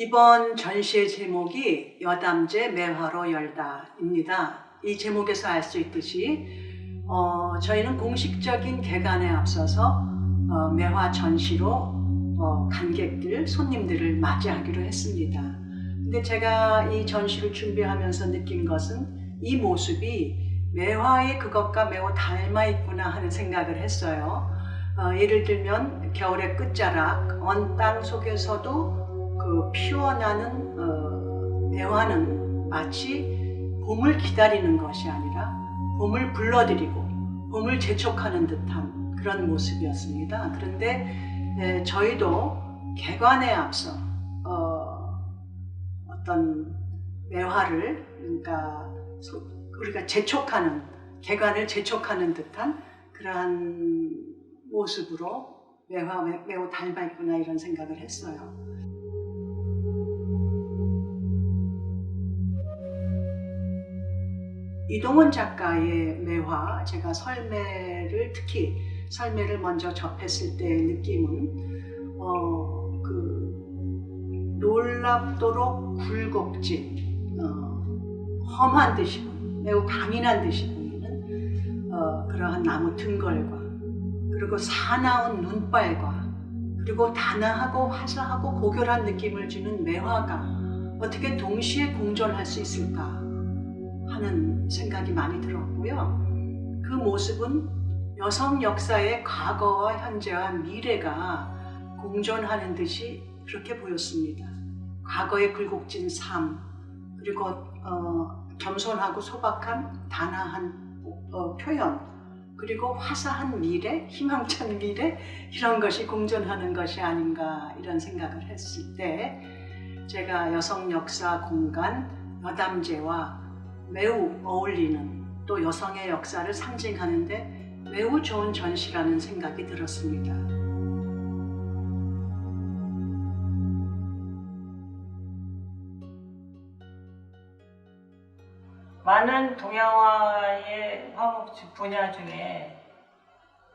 이번 전시의 제목이 여담제 매화로 열다입니다. 이 제목에서 알 수 있듯이 어, 저희는 공식적인 개관에 앞서서 어, 매화 전시로 어, 관객들, 손님들을 맞이하기로 했습니다. 근데 제가 이 전시를 준비하면서 느낀 것은 이 모습이 매화의 그것과 매우 닮아 있구나 하는 생각을 했어요. 어, 예를 들면 겨울의 끝자락, 언 땅 속에서도 그 피어나는 어, 매화는 마치 봄을 기다리는 것이 아니라 봄을 불러들이고 봄을 재촉하는 듯한 그런 모습이었습니다. 그런데 에, 저희도 개관에 앞서 어, 어떤 매화를 그러니까 소- 우리가 재촉하는 개관을 재촉하는 듯한 그러한 모습으로 매화 매- 매우 닮아 있구나 이런 생각을 했어요. 이동원 작가의 매화, 제가 설매를 특히 설매를 먼저 접했을 때의 느낌은 어, 그 놀랍도록 굴곡진, 어, 험한 듯이 매우 강인한 듯이 보이는 어, 그러한 나무 등걸과 그리고 사나운 눈발과 그리고 단아하고 화사하고 고결한 느낌을 주는 매화가 어떻게 동시에 공존할 수 있을까 하는 생각이 많이 들었고요. 그 모습은 여성 역사의 과거와 현재와 미래가 공존하는 듯이 그렇게 보였습니다. 과거의 굴곡진 삶, 그리고 어, 겸손하고 소박한 단아한 어, 표현, 그리고 화사한 미래, 희망찬 미래 이런 것이 공존하는 것이 아닌가 이런 생각을 했을 때 제가 여성 역사 공간 여담제와 매우 어울리는 또 여성의 역사를 상징하는데 매우 좋은 전시라는 생각이 들었습니다. 많은 동양화의 화목 분야 중에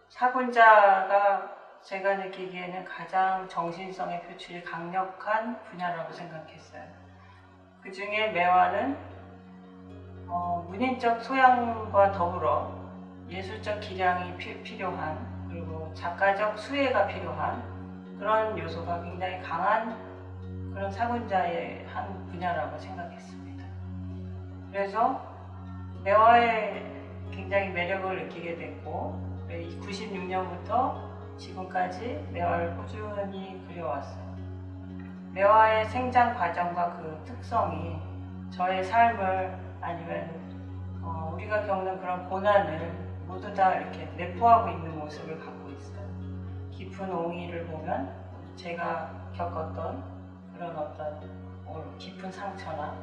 사군자가 제가 느끼기에는 가장 정신성의 표출이 강력한 분야라고 생각했어요. 그 중에 매화는 어, 문인적 소양과 더불어 예술적 기량이 피- 필요한 그리고 작가적 수혜가 필요한 그런 요소가 굉장히 강한 그런 사군자의 한 분야라고 생각했습니다. 그래서 매화에 굉장히 매력을 느끼게 됐고 96년부터 지금까지 매화를 꾸준히 그려왔어요. 매화의 생장 과정과 그 특성이 저의 삶을 아니면 어, 우리가 겪는 그런 고난을 모두 다 이렇게 내포하고 있는 모습을 갖고 있어요. 깊은 옹이를 보면 제가 겪었던 그런 어떤 어, 깊은 상처나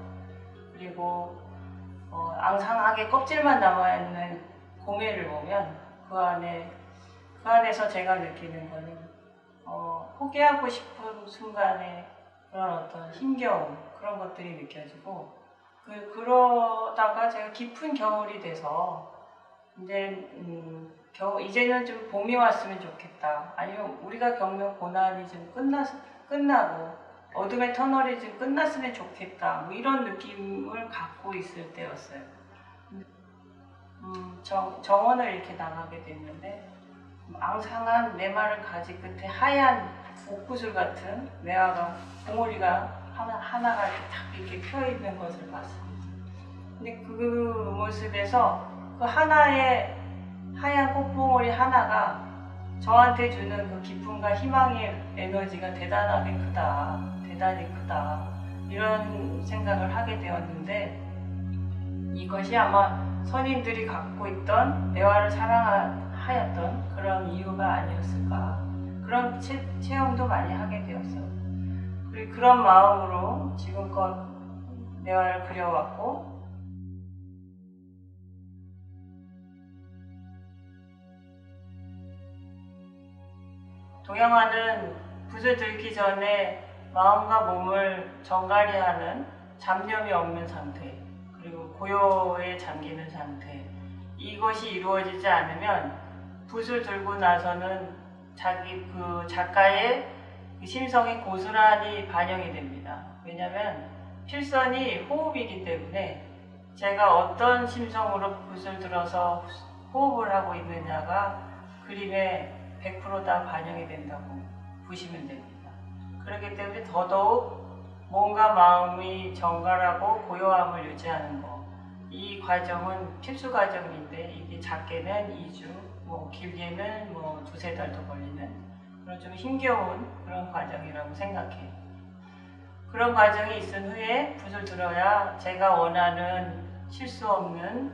그리고 어, 앙상하게 껍질만 남아 있는 공예를 보면 그 안에 그 안에서 제가 느끼는 거는 어, 포기하고 싶은 순간에 그런 어떤 힘겨움 그런 것들이 느껴지고 그 그러다가 제가 깊은 겨울이 돼서 이제 음, 겨 이제는 좀 봄이 왔으면 좋겠다 아니면 우리가 겪는 고난이 좀 끝나 끝나고 어둠의 터널이 좀 끝났으면 좋겠다 뭐 이런 느낌을 갖고 있을 때였어요. 음, 정, 정원을 이렇게 나가게 됐는데 앙상한 네마를 가지 끝에 하얀 옥구슬 같은 매화가 봉오리가 하나, 하나가 이렇게 탁 이렇게 펴 있는 것을 봤습니다. 근데 그 모습에서 그 하나의 하얀 꽃봉오리 하나가 저한테 주는 그 기쁨과 희망의 에너지가 대단하게 크다. 대단히 크다. 이런 생각을 하게 되었는데 이것이 아마 선인들이 갖고 있던 대화를 사랑하였던 그런 이유가 아니었을까. 그런 체, 체험도 많이 하게 되었어요. 그런 마음으로 지금껏 대화를 그려왔고 동양화는 붓을 들기 전에 마음과 몸을 정갈이하는 잡념이 없는 상태 그리고 고요에 잠기는 상태. 이것이 이루어지지 않으면 붓을 들고 나서는 자기 그 작가의 그 심성이 고스란히 반영이 됩니다. 왜냐하면 필선이 호흡이기 때문에 제가 어떤 심성으로 붓을 들어서 호흡을 하고 있느냐가 그림에 100%다 반영이 된다고 보시면 됩니다. 그렇기 때문에 더더욱 몸과 마음이 정갈하고 고요함을 유지하는 것. 이 과정은 필수 과정인데 이게 작게는 2주, 뭐 길게는 뭐 두세 달도 걸리는 그런 좀 힘겨운 그런 과정이라고 생각해요. 그런 과정이 있은 후에 붓을 들어야 제가 원하는 실수 없는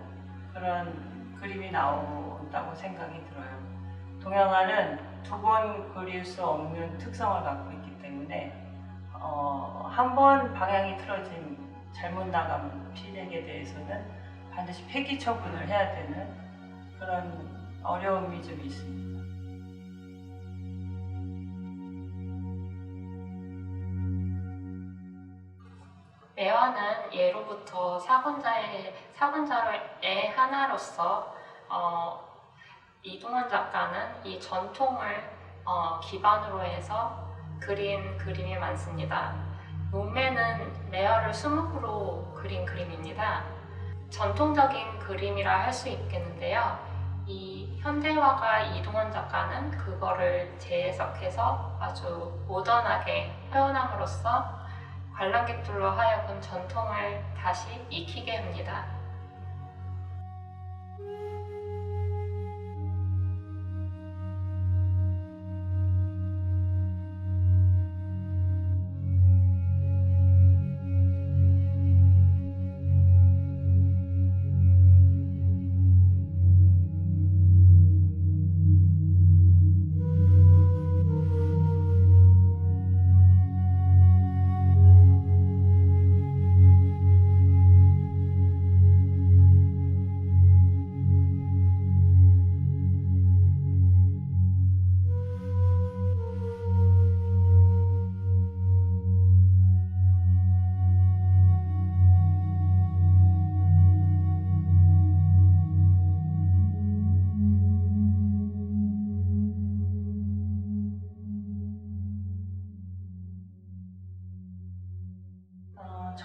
그런 그림이 나온다고 생각이 들어요. 동양화는 두 번 그릴 수 없는 특성을 갖고 있기 때문에 어, 한 번 방향이 틀어진 잘못 나간 필력에 대해서는 반드시 폐기 처분을 해야 되는 그런 어려움이 좀 있습니다. 매화는 예로부터 사군자의 사군자의 하나로서 어, 이동원 작가는 이 전통을 어, 기반으로 해서 그린 그림이 많습니다. 몸매는 매화를 수묵으로 그린 그림입니다. 전통적인 그림이라 할 수 있겠는데요. 이 현대화가 이동원 작가는 그거를 재해석해서 아주 모던하게 표현함으로써 관람객들로 하여금 전통을 다시 익히게 합니다.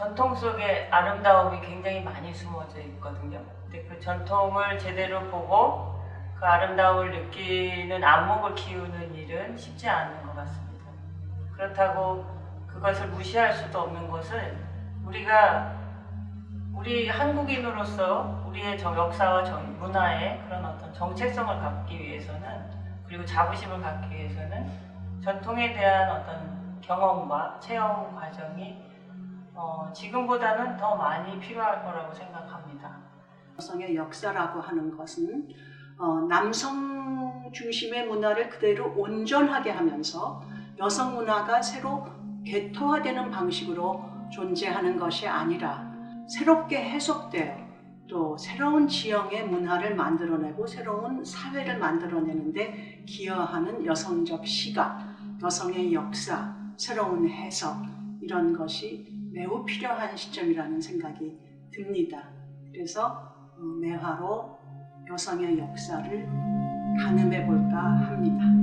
전통 속에 아름다움이 굉장히 많이 숨어져 있거든요. 근데 그 전통을 제대로 보고 그 아름다움을 느끼는 안목을 키우는 일은 쉽지 않은 것 같습니다. 그렇다고 그것을 무시할 수도 없는 것은 우리가 우리 한국인으로서 우리의 저 역사와 정- 문화의 그런 어떤 정체성을 갖기 위해서는 그리고 자부심을 갖기 위해서는 전통에 대한 어떤 경험과 체험 과정이 어, 지금보다는 더 많이 필요할 거라고 생각합니다. 여성의 역사라고 하는 것은 어, 남성 중심의 문화를 그대로 온전하게 하면서 여성 문화가 새로 개토화되는 방식으로 존재하는 것이 아니라 새롭게 해석되어 또 새로운 지형의 문화를 만들어내고 새로운 사회를 만들어내는데 기여하는 여성적 시각, 여성의 역사, 새로운 해석 이런 것이 매우 필요한 시점이라는 생각이 듭니다. 그래서 어, 매화로 여성의 역사를 가늠해 볼까 합니다.